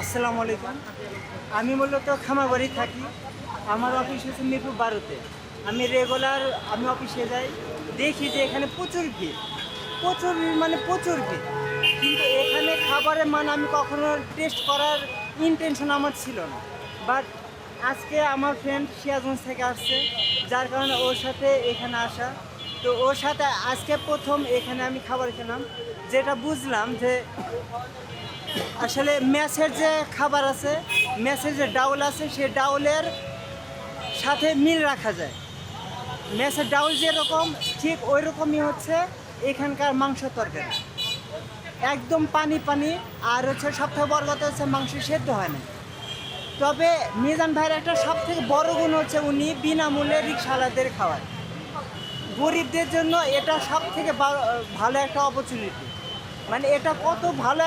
আসসালামু আলাইকুম। আমি মূলত খামাবাড়ি থাকি। আমার অফিস হচ্ছে মিরপুর বারোতে। আমি রেগুলার আমি অফিসে যাই। দেখি যে এখানে প্রচুর ভিড়। প্রচুর মানে প্রচুর ভিড়। কিন্তু এখানে খাবারের মান আমি কখনো টেস্ট করার ইন্টেনশন আমার ছিল না। বাট আজকে আমার ফ্রেন্ড সিয়াজগঞ্জ থেকে আসছে। যার কারণে ওর সাথে এখানে আসা। তো ওর সাথে আজকে প্রথম এখানে আমি খাবার খেলাম। যেটা বুঝলাম যে আসলে ম্যাচের যে খাবার আছে ম্যাচের যে ডাউল আছে সেই ডাউলের সাথে মিল রাখা যায়। ম্যাচের ডাউল যেরকম, ঠিক ওই রকমই হচ্ছে এখানকার মাংস তরকারি। একদম পানি পানি, আর হচ্ছে সবথেকে বড় কথা হচ্ছে মাংস সেদ্ধ হয় না। তবে মিজান ভাইয়ের একটা সব থেকে বড় গুণ হচ্ছে উনি বিনামূল্যে রিক্সাওয়ালাদের খাওয়ায়। গরিবদের জন্য এটা সব থেকে ভালো একটা অপরচুনিটি মানে এটা কত ভালো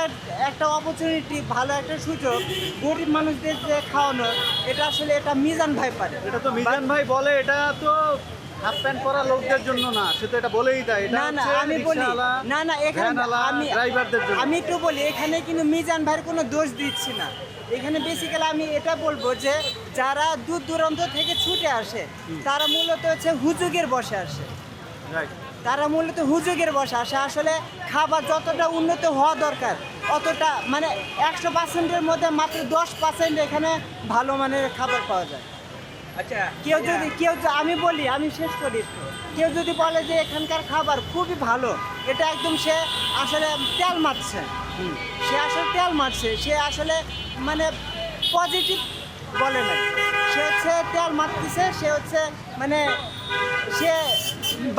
একটা অপরচুনিটি ভালো একটা সুযোগ। গরিব মানুষদের যে খাওয়ানোর এটা আসলে এটা মিজান ভাই পারে। এটা তো মিজান ভাই বলে এটা তো হাফ প্যান্ট পরা লোকদের জন্য না সে তো এটা বলেই দেয়। না না আমি বলি না না এখানে আমি ড্রাইভারদের জন্য। আমি একটু বলি এখানে কিন্তু মিজান ভাইয়ের কোনো দোষ দিচ্ছি না। এখানে বেসিক্যালি আমি এটা বলব যে যারা দূর দূরান্ত থেকে ছুটে আসে তারা মূলত হচ্ছে হুজুগের বসে আসে. তারা মূলত হুজুগের বসা সে আসলে খাবার যতটা উন্নত হওয়া দরকার অতটা মানে একশো পার্সেন্টের মধ্যে মাত্র দশ পার্সেন্ট এখানে ভালো মানের খাবার পাওয়া যায়। আচ্ছা কেউ যদি কেউ আমি বলি আমি শেষ করি। কেউ যদি বলে যে এখানকার খাবার খুবই ভালো এটা একদম সে আসলে তেল মারছে। সে আসলে তেল মারছে। সে আসলে মানে পজিটিভ বলে না সে হচ্ছে তেল মারতেছে সে হচ্ছে মানে সে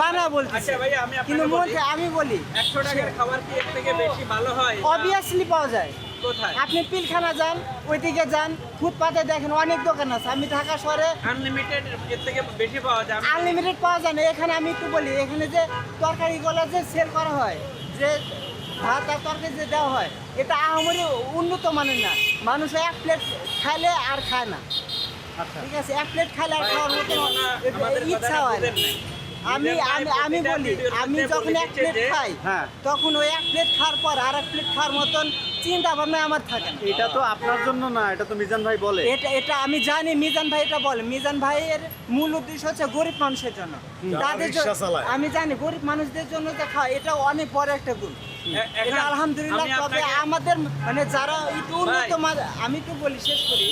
বানা বলতেছে। আচ্ছা কিন্তু বলি। আমি বলি। একশো টাকার খাবার কি এর থেকে বেশি ভালো হয় অবভিয়াসলি পাওয়া যায়। আপনি পিলখানা যান ওইদিকে যান ফুটপাতে দেখেন অনেক দোকান আছে। আমি ঢাকা শহরে আনলিমিটেড এর থেকে বেশি পাওয়া যায়। আনলিমিটেড পাওয়া যায় না। এখানে আমি একটু বলি এখানে যে তরকারি তরকারিগুলো যে সেল করা হয় যে ভাত আর তরকারি যে দেওয়া হয় এটা আহামরি উন্নত মানের না। মানুষ এক প্লেট খাইলে আর খায় না। আচ্ছা। ঠিক আছে? এক প্লেট খাইলে আর খাওয়ার মতো ইচ্ছা হয় না। আমি আমি আমি বলি আমি যখন এক প্লেট খাই হ্যাঁ। তখন ওই এক প্লেট খাওয়ার পর আর এক প্লেট খাওয়ার মতন চিন্তা ভাবনা আমার থাকে এটা তো আপনার জন্য না এটা তো মিজান ভাই বলে। এটা এটা আমি জানি মিজান ভাই এটা বলে। মিজান ভাইয়ের মূল উদ্দেশ্য হচ্ছে গরিব মানুষের জন্য। তাদের জন্য- আমি জানি গরিব মানুষদের জন্য যে খাওয়া এটা অনেক বড় একটা গুণ। এটা আলহামদুলিল্লাহ তবে আমাদের মানে যারা একটু উন্নত আমি তো বলি শেষ করি।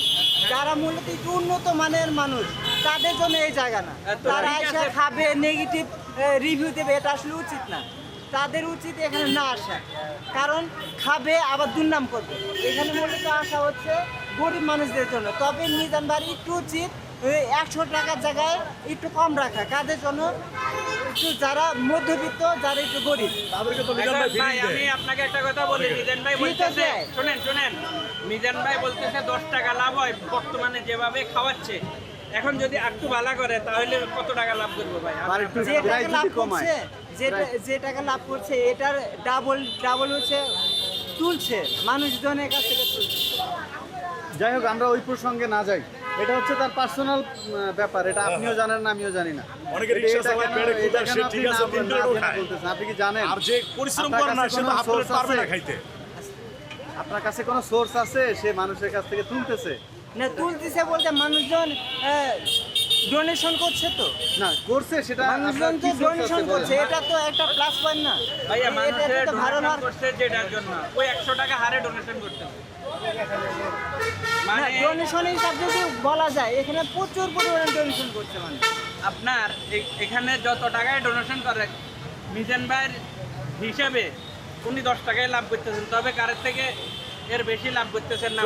যারা মূলত একটু উন্নত মানের মানুষ তাদের জন্য এই জায়গা না। তারা এসে খাবে নেগেটিভ রিভিউ দেবে এটা আসলে উচিত না। তাদের উচিত এখানে না আসা। কারণ খাবে আবার দুর্নাম করবে। এখানে মূলত আসা হচ্ছে গরিব মানুষদের জন্য। তবে মিজান বাড়ি একটু উচিত একশো টাকার জায়গায় একটু কম রাখা। কাদের জন্য? একটু যারা মধ্যবিত্ত যারা একটু গরিব। তাদেরকে তো মিজান ভাই ভাই আমি আপনাকে একটা কথা বলি। মিজান ভাই বলতেছে। শুনেন শুনেন। মিজান ভাই বলতেছে দশ টাকা লাভ হয় বর্তমানে যেভাবে খাওয়াচ্ছে। এখন যদি একটু ভালো করে তাহলে কত টাকা লাভ করব ভাই? যে টাকা লাভ করছে যে টাকা লাভ করছে এটার ডাবল ডাবল হচ্ছে তুলছে মানুষজনের কাছ থেকে তুলছে। যাই হোক আমরা ওই প্রসঙ্গে না যাই। এটা হচ্ছে তার পার্সোনাল ব্যাপার। এটা আপনিও জানেন না আমিও জানি না। অনেকে চালায়, সে আপনি ঠিক আছে, তিন কি জানেন? আর যে পরিশ্রম আপনার করে না কাছে সে তো হাফ প্লেট পারবে না খাইতে। আপনার কাছে কোনো সোর্স আছে? সে মানুষের কাছ থেকে তুলতেছে? না তুলতেছে বলতে মানুষজন ডোনেশন করছে তো। না করছে সেটা মানুষজন আপনার তো ডোনেশন করছে এটা তো একটা প্লাস পয়েন্ট না। ভাইয়া মানুষের ডোনেশন করছে যেটার জন্য। ওই একশো টাকা হারে ডোনেশন করতে মানে ডোনেশন হিসাব যদি বলা যায় এখানে প্রচুর পরিমাণে ডোনেশন করছে মানুষ। আপনার এ- এখানে যত টাকায় ডোনেশন করে মিজান ভাইয়ের হিসাবে উনি দশ টাকায় লাভ করতেছেন। তবে কারের থেকে এর বেশি লাভ করতেছেন না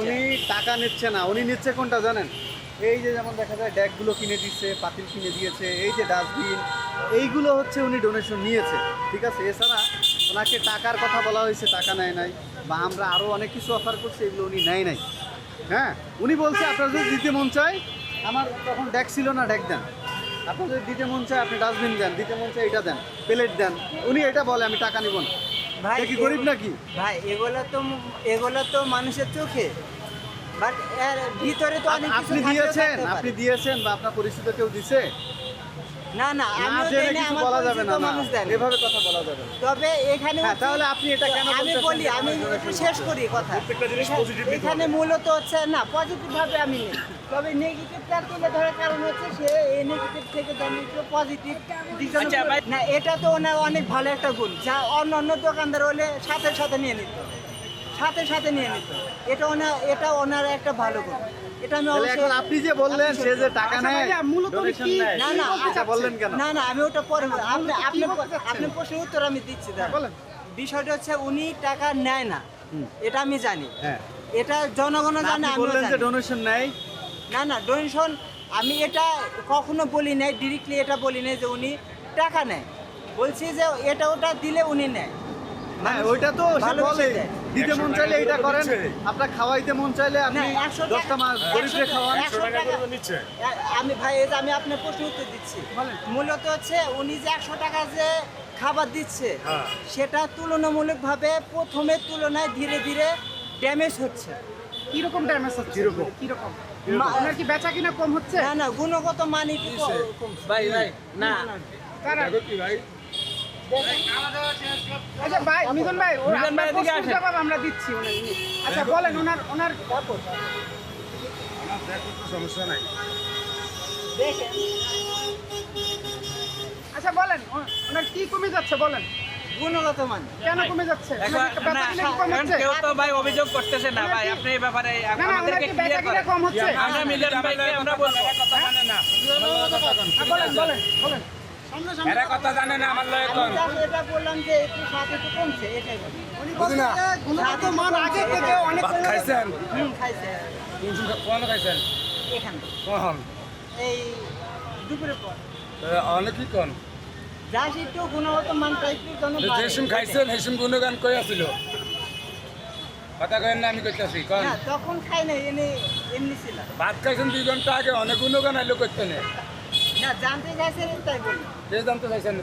উনি টাকা নিচ্ছে না উনি নিচ্ছে কোনটা জানেন? এই যে যেমন দেখা যায় ড্যাগগুলো কিনে দিচ্ছে পাতিল কিনে দিয়েছে এই যে ডাস্টবিন এইগুলো হচ্ছে উনি ডোনেশন নিয়েছে ঠিক আছে? এছাড়া ওনাকে টাকার কথা বলা হয়েছে টাকা নেয় নাই বা আমরা আরও অনেক কিছু অফার করছি এগুলো উনি নেয় নাই। হ্যাঁ? উনি বলছে আপনার যদি দিতে মন চায় আমার তখন ড্যাগ ছিল না ড্যাগ দেন। আপনার যদি দিতে মন চায় আপনি ডাস্টবিন দেন দিতে মন চায় এটা দেন প্লেট দেন। উনি এটা বলে আমি টাকা নিব না। ভাই কি গরিব নাকি? ভাই এগুলো তো এগুলো তো মানুষের চোখে। বাট এর ভিতরে তো অনেক আপনি দিয়েছেন আপনি দিয়েছেন বা আপনার পরিচিত কেউ দিছে? না না আমিও জেনে কিছু বলা যাবে না এভাবে কথা বলা যাবে তবে এখানে হ্যাঁ, তাহলে আপনি এটা কেন আমি বলি আমি একটু শেষ করি কথা। এখানে- মূলত হচ্ছে না পজিটিভ ভাবে আমি নেই। তবে নেগেটিভটা তুলে ধরার কারণ হচ্ছে সে এই নেগেটিভ থেকে যেন পজিটিভ আচ্ছা, না এটা তো ওনার অনেক ভালো একটা গুণ। যা অন্য অন্য দোকানদার হলে সাথে সাথে নিয়ে নিত। সাথে সাথে নিয়ে নিত। এটা ওনার এটা ওনার একটা ভালো গুণ। এটা আমি অবশ্যই আপনি যে বললেন সে যে টাকা আচ্ছা, নেয় মূলত donation কি- না না এটা বললেন কেন? না না আমি ওটা পরে আপনি আপনি আপনি প্রশ্নের উত্তর আমি দিচ্ছি। বিষয়টা হচ্ছে উনি টাকা নেয় না। এটা আমি জানি। হ্যাঁ। এটা জনগণ জানে আপনি আমিও বললেন যে ডোনেশন নেয়। না না ডোনেশন আমি এটা কখনো বলি নাই ডিরেক্টলি এটা বলি নাই যে উনি টাকা নেয়। বলছি যে এটা ওটা দিলে উনি নেয়। হ্যাঁ ওইটা তো বলে। দেয়। দিতে মন চাইলে এইটা করেন। আপনার খাওয়াইতে মন চাইলে আপনি দশটা মাস গরিবকে খাওয়ান। আমি ভাই এই যে আমি আপনার প্রশ্ন উত্তর দিচ্ছি। মূলত হচ্ছে উনি যে একশো টাকা যে খাবার দিচ্ছে হ্যাঁ। সেটা তুলনামূলকভাবে প্রথমের তুলনায় ধীরে ধীরে ড্যামেজ হচ্ছে। কীরকম ড্যামেজ হচ্ছে? কীরকম? কীরকম? ওনার কি বেচা কিনা কম হচ্ছে? না না গুণগত মান একটু ক- কমছে। ভাই ভাই না। তারা আচ্ছা ভাই মিথুন ভাই মিথুন ভাই এদিকে আসেন। জবাব আমরা দিচ্ছি আচ্ছা বলেন ওনার ওনার সমস্যা নাই দেখেন আচ্ছা বলেন ওনার কি কমে যাচ্ছে বলেন। গুণগত মান। কেন কমে যাচ্ছে না, কেউ তো ভাই অভিযোগ করতেছে না ভাই আপনি এই ব্যাপারে না না আমাদেরকে ক্লিয়ার করেন। কম হচ্ছে? আমরা মিলন ভাইকে আমরা বলব। হ্যাঁ, বলেন বলেন বলেন। এরা কথা জানে না আমার লয়ে আমি কোন এটা বললাম যে একটু স্বাদ একটু কমছে এটাই বলি বুঝি না? গুণগত মান আগে থেকে অনেক ভাত খাইছেন? হুম খাইছে। কোন খাইছেন? এখানে। কোন এই দুপুরের পর। অনেক কি কোন? যা একটু গুণগত মানটা একটু যেন বাড়ে। যেসম খাইছেন হেসম গুণগান কই আছিল? কথা কেন না আমি কইতাছি কোন? তখন খাই নাই এমনি এমনি ছিল ভাত খাইছেন দুই ঘণ্টা আগে অনেক গুণগান আইলো করতে না না জানতে চাইছে তাই বলি কে জানতে চাইছেন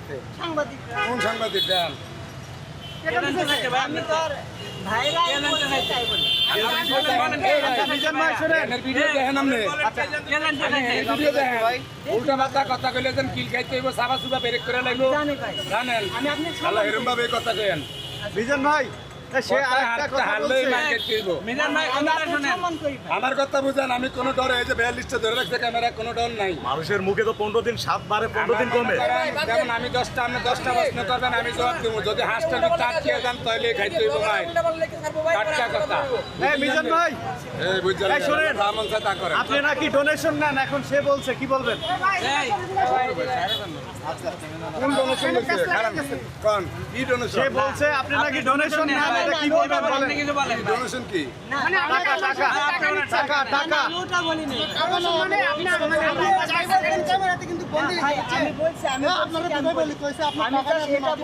কোন সাংবাদিক দেন কে জানতে চাইছে ভাই আমি আপনি ভাইরা? তাই বলি উল্টা কথা কইলে যেন কিল খাইতে হইব সাবা সুবা বেরেক করে লাগল জানেন আমি আপনার আল্লাহ এরম ভাবে কথা কেন মিজান ভাই তা সে আরেকটা কথা হারলেই বলছে। মার্কেট দিব। মিজান ভাই আমি কথাটা আপনার শুনেন। সম্মান করি ভাই আমার কথা বুঝেন আমি কোনো ডরে এই যে বিয়াল্লিশটা ধরে রাখছে ক্যামেরা কোনো ডর নাই। মানুষের মুখে তো পনেরো দিন সাত বারে পনেরো দিন কমে। যেমন আমি দশটা আপনি দশটা প্রশ্ন করবেন আমি জবাব দেবো। যদি হাঁসটা যদি চাট যান তাহলে খাইতে হইব ভাই। টাটকা কথা। এই মিজান ভাই। এই বুঝছেন এই শোনেন। রামন তা করে আপনি নাকি ডোনেশন নেন এখন সে বলছে কি বলবেন? এই, কোন ডোনেশন কারণ কি ডোনেশন সে বলছে আপনি নাকি ডোনেশন নেন? না না,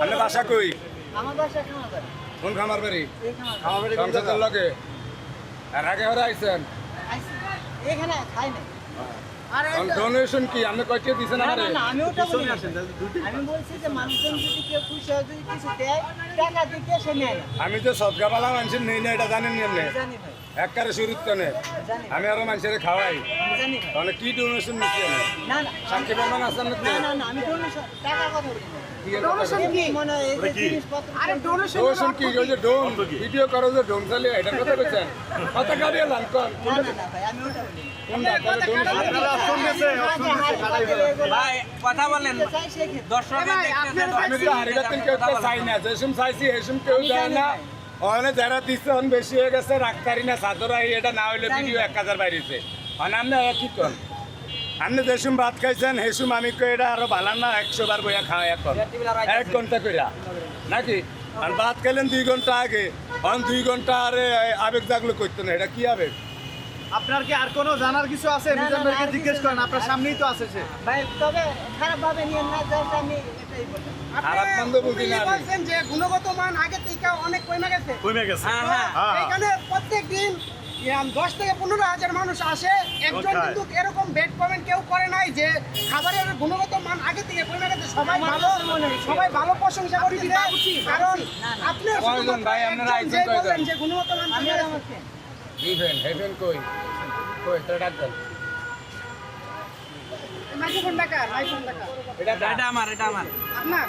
না, বাসা কই? আমার বাসা খাওয়া কোন খামার। বাড়ি এই খাওয়া লগে আর আগে আইছেন? এখানে খাই নাই। ডোনেশন কি? আপনি দিছেন আমারে? আমি ওটা বলি আমি বলছি যে মানুষজন যদি কেউ খুশি হয় যদি কিছু দেয় টাকা দিতে সে নেয়। আমি তো মানুষের নেই না এটা জানেন নি জানি ভাই। একবারে শুরুর তনে আমি আরও মানুষের খাওয়াই। তাহলে কি ডোনেশন নিচ্ছি আমি না না। সাক্ষী প্রমাণ আমি ডোনেশন কি ডোনেশন কি? মনে এই যে ওটা কি? আরে ডোনেশন ডোনেশন কি? ওই যে ডোন ভিডিও করো যে ডোন চালিয়ে এটার কথা কইছেন? কথা গাড়ি লান কর? কথা বলেন। আপনার আমি তো হারিগাতিন কেউ চাই না যেসম চাইছি কেউ না। ওখানে যারা দিচ্ছে অন বেশি হয়ে গেছে রাখতারি না সাদরা এটা না হইলে ভিডিও এক হাজার বাইরেছে মানে আপনি কি করেন আপনি যেসুম ভাত খাইছেন হেসুম আমি এটা আরও ভালো না একশো বার বইয়া খাওয়া এখন এক ঘণ্টা কইরা। নাকি? আর ভাত খাইলেন দুই ঘণ্টা আগে। অন দুই ঘণ্টা আরে আবেগ জাগলো করতো না এটা কি আবেগ? আপনার কি আর কোনো জানার কিছু আছে? মিজান ভাইকে জিজ্ঞেস করেন আপনার সামনেই তো আছে সে। ভাই তবে খারাপ ভাবে নিয়ে না জাস্ট আমি এটাই বললাম খারাপ মন্দ বুঝি না বলছেন যে গুণগত মান আগে থেকে অনেক কমে গেছে। কমে গেছে। হ্যাঁ হ্যাঁ হ্যাঁ। এখানে প্রত্যেক দশ থেকে পনেরো হাজার মানুষ আসে। একজন কিন্তু এরকম বেড কমেন্ট কেউ করে নাই যে খাবারের গুণগত মান আগে থেকে কমে গেছে। সবাই ভালো। সবাই ভালো প্রশংসা করতেছে কারণ আপনি যে গুণগত মান friend। হেভেন হেভেন কই কই তোরা ডাক দেন এটা এটা আমার এটা আমার আপনার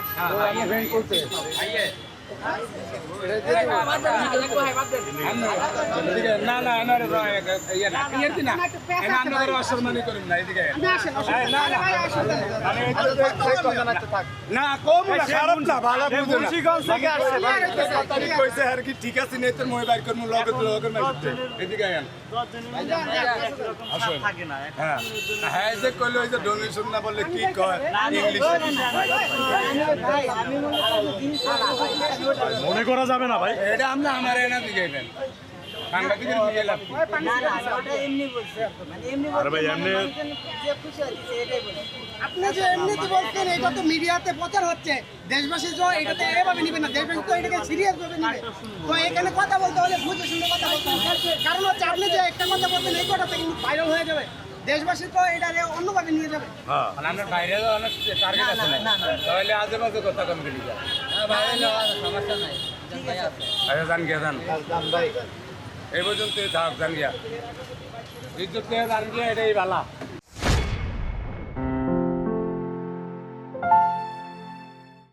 না না না ইয়ে না ইয়ে না এনা আপনাদের অসম্মানি করুন না এদিকে আপনি আসেন অসুবিধা নেই। আরে ভাই আসেন আমি না কম না খারাপ না ভালো মুন্সিগঞ্জ থেকে আসছে ভাই। কইছে আর কি ঠিক আছে নেই তোর মই বাইর করমু লগে লগে এদিকে আইন আসুন হ্যাঁ হ্যাঁ যে কইলো যে ডোনেশন না বললে কি কয় ইংলিশে ভাই আমি মনে করি মনে যাবে না ভাই। এটা আমরা আমার এনা দিকে মানে আপনি যে এমনিতে বলছেন এটা তো মিডিয়াতে প্রচার হচ্ছে। দেশবাসী যে এটাতে এভাবে নিবে না দেশবাসী তো এটাকে সিরিয়াস ভাবে নিবে। তো এখানে কথা বলতে হলে বুঝে শুনে কথা বলতে হবে। কারণ হচ্ছে আপনি যে একটা কথা বলছেন এই কথাটা কিন্তু ভাইরাল হয়ে যাবে। দেশবাসী তো এটা অন্যভাবে নিয়ে যাবে। হ্যাঁ। বাইরে অনেক টার্গেট আছে না? তাহলে আজে বাজে কথা কম গেলি যা আচ্ছা জান গিয়া জান এই পর্যন্ত থাক জান গিয়া। বিদ্যুৎ জান গিয়া এটাই ভালা